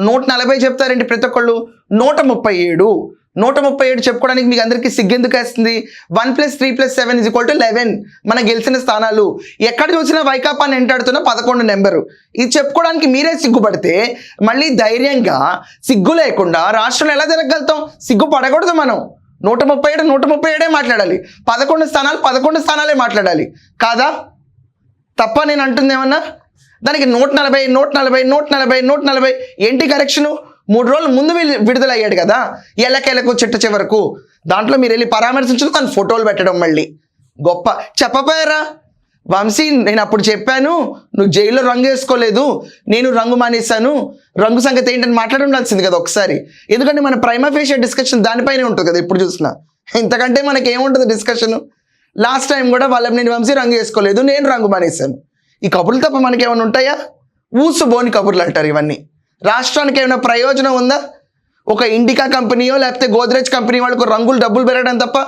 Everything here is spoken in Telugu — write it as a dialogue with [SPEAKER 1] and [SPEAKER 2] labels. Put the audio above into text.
[SPEAKER 1] నూట నలభై చెప్తారేంటి ప్రతి ఒక్కళ్ళు. నూట ముప్పై ఏడు. నూట ముప్పై ఏడు చెప్పుకోవడానికి మీకు అందరికీ సిగ్గెందుకు వేస్తుంది? One plus three plus seven is equal to eleven. మన గెలిచిన స్థానాలు. ఎక్కడ చూసినా వైకాపాని ఎంటాడుతున్న పదకొండు నెంబరు. ఇది చెప్పుకోవడానికి మీరే సిగ్గుపడితే మళ్ళీ ధైర్యంగా సిగ్గు లేకుండా రాష్ట్రంలో ఎలా తిరగలుగుతాం సిగ్గు పడకూడదు మనం. నూట ముప్పై ఏడు నూట ముప్పై ఏడే మాట్లాడాలి. పదకొండు స్థానాలు పదకొండు స్థానాలే మాట్లాడాలి. కాదా? తప్ప నేను అంటుంది ఏమన్నా? దానికి నూట నలభై నూట నలభై నూట నలభై నూట నలభై. ఏంటి కరెక్షను మూడు రోజులు ముందు విడుదలయ్యాడు కదా ఎలకెలకు చిట్ట చివరకు. దాంట్లో మీరు వెళ్ళి పరామర్శించడం తను ఫోటోలు పెట్టడం మళ్ళీ. గొప్ప. చెప్పపోయారా వంశీ నేను అప్పుడు చెప్పాను నువ్వు జైల్లో రంగు వేసుకోలేదు నేను రంగు మానేశాను. రంగు సంగతి ఏంటని మాట్లాడి కదా ఒకసారి. ఎందుకంటే మన ప్రైమా ఫేషియల్ డిస్కషన్ దానిపైనే ఉంటుంది కదా ఇప్పుడు చూసినా. ఇంతకంటే మనకి ఏముంటుంది డిస్కషన్ లాస్ట్ టైం కూడా వాళ్ళ నేను వంశీ రంగు వేసుకోలేదు నేను రంగు మానేశాను. ఈ కబుర్లు తప్ప మనకి ఏమైనా ఉంటాయా? ఊసుబోని కబుర్లు అంటారు ఇవన్నీ. రాష్ట్రానికి ఏమైనా ప్రయోజనం ఉందా? ఒక ఇండికా కంపెనీయో లేకపోతే గోద్రేజ్ కంపెనీ వాళ్ళకు రంగులు డబ్బులు పెరగడం తప్ప?